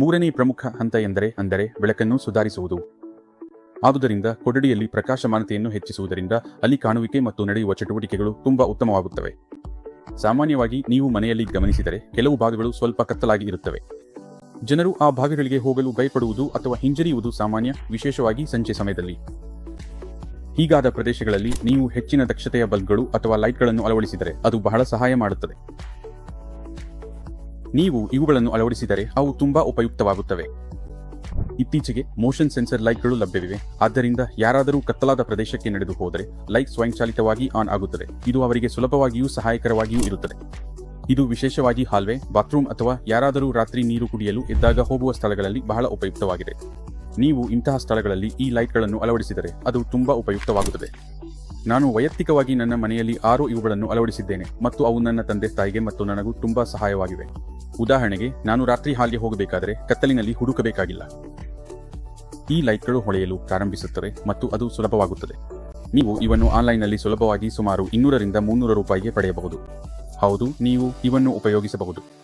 ಮೂರನೇ ಪ್ರಮುಖ ಹಂತ ಎಂದರೆ, ಅಂದರೆ ಬೆಳಕನ್ನು ಸುಧಾರಿಸುವುದು. ಆದುದರಿಂದ ಕೊಠಡಿಯಲ್ಲಿ ಪ್ರಕಾಶಮಾನತೆಯನ್ನು ಹೆಚ್ಚಿಸುವುದರಿಂದ ಅಲ್ಲಿ ಕಾಣುವಿಕೆ ಮತ್ತು ನಡೆಯುವ ಚಟುವಟಿಕೆಗಳು ತುಂಬಾ ಉತ್ತಮವಾಗುತ್ತವೆ. ಸಾಮಾನ್ಯವಾಗಿ ನೀವು ಮನೆಯಲ್ಲಿ ಗಮನಿಸಿದರೆ ಕೆಲವು ಭಾಗಗಳು ಸ್ವಲ್ಪ ಕತ್ತಲಾಗಿ ಇರುತ್ತವೆ. ಜನರು ಆ ಭಾಗಗಳಿಗೆ ಹೋಗಲು ಭಯಪಡುವುದು ಅಥವಾ ಹಿಂಜರಿಯುವುದು ಸಾಮಾನ್ಯ, ವಿಶೇಷವಾಗಿ ಸಂಜೆ ಸಮಯದಲ್ಲಿ. ಹೀಗಾದ ಪ್ರದೇಶಗಳಲ್ಲಿ ನೀವು ಹೆಚ್ಚಿನ ದಕ್ಷತೆಯ ಬಲ್ಬ್ಗಳು ಅಥವಾ ಲೈಟ್ಗಳನ್ನು ಅಳವಡಿಸಿದರೆ ಅದು ಬಹಳ ಸಹಾಯ ಮಾಡುತ್ತದೆ. ನೀವು ಇವುಗಳನ್ನು ಅಳವಡಿಸಿದರೆ ಅವು ತುಂಬಾ ಉಪಯುಕ್ತವಾಗುತ್ತವೆ. ಇತ್ತೀಚೆಗೆ ಮೋಷನ್ ಸೆನ್ಸರ್ ಲೈಟ್ಗಳು ಲಭ್ಯವಿವೆ. ಆದ್ದರಿಂದ ಯಾರಾದರೂ ಕತ್ತಲಾದ ಪ್ರದೇಶಕ್ಕೆ ನಡೆದು ಹೋದರೆ ಲೈಟ್ ಸ್ವಯಂಚಾಲಿತವಾಗಿ ಆನ್ ಆಗುತ್ತದೆ. ಇದು ಅವರಿಗೆ ಸುಲಭವಾಗಿಯೂ ಸಹಾಯಕರವಾಗಿಯೂ ಇರುತ್ತದೆ. ಇದು ವಿಶೇಷವಾಗಿ ಹಾಲ್ವೆ ಬಾತ್ರೂಮ್ ಅಥವಾ ಯಾರಾದರೂ ರಾತ್ರಿ ನೀರು ಕುಡಿಯಲು ಎದ್ದಾಗ ಹೋಗುವ ಸ್ಥಳಗಳಲ್ಲಿ ಬಹಳ ಉಪಯುಕ್ತವಾಗಿದೆ. ನೀವು ಇಂತಹ ಸ್ಥಳಗಳಲ್ಲಿ ಈ ಲೈಟ್ಗಳನ್ನು ಅಳವಡಿಸಿದರೆ ಅದು ತುಂಬಾ ಉಪಯುಕ್ತವಾಗುತ್ತದೆ. ನಾನು ವೈಯಕ್ತಿಕವಾಗಿ ನನ್ನ ಮನೆಯಲ್ಲಿ ಆರು ಇವುಗಳನ್ನು ಅಳವಡಿಸಿದ್ದೇನೆ ಮತ್ತು ಅವು ನನ್ನ ತಂದೆ ತಾಯಿಗೆ ಮತ್ತು ನನಗೂ ತುಂಬಾ ಸಹಾಯವಾಗಿವೆ. ಉದಾಹರಣೆಗೆ, ನಾನು ರಾತ್ರಿ ಹಾಲ್ಗೆ ಹೋಗಬೇಕಾದರೆ ಕತ್ತಲಿನಲ್ಲಿ ಹುಡುಕಬೇಕಾಗಿಲ್ಲ. ಈ ಲೈಟ್ಗಳು ಹೊಳೆಯಲು ಪ್ರಾರಂಭಿಸುತ್ತವೆ ಮತ್ತು ಅದು ಸುಲಭವಾಗುತ್ತದೆ. ನೀವು ಇವನ್ನು ಆನ್ಲೈನ್ನಲ್ಲಿ ಸುಲಭವಾಗಿ ಸುಮಾರು ಇನ್ನೂರರಿಂದ ಮುನ್ನೂರು ರೂಪಾಯಿಗೆ ಪಡೆಯಬಹುದು. ಹೌದು, ನೀವು ಇವನ್ನು ಉಪಯೋಗಿಸಬಹುದು.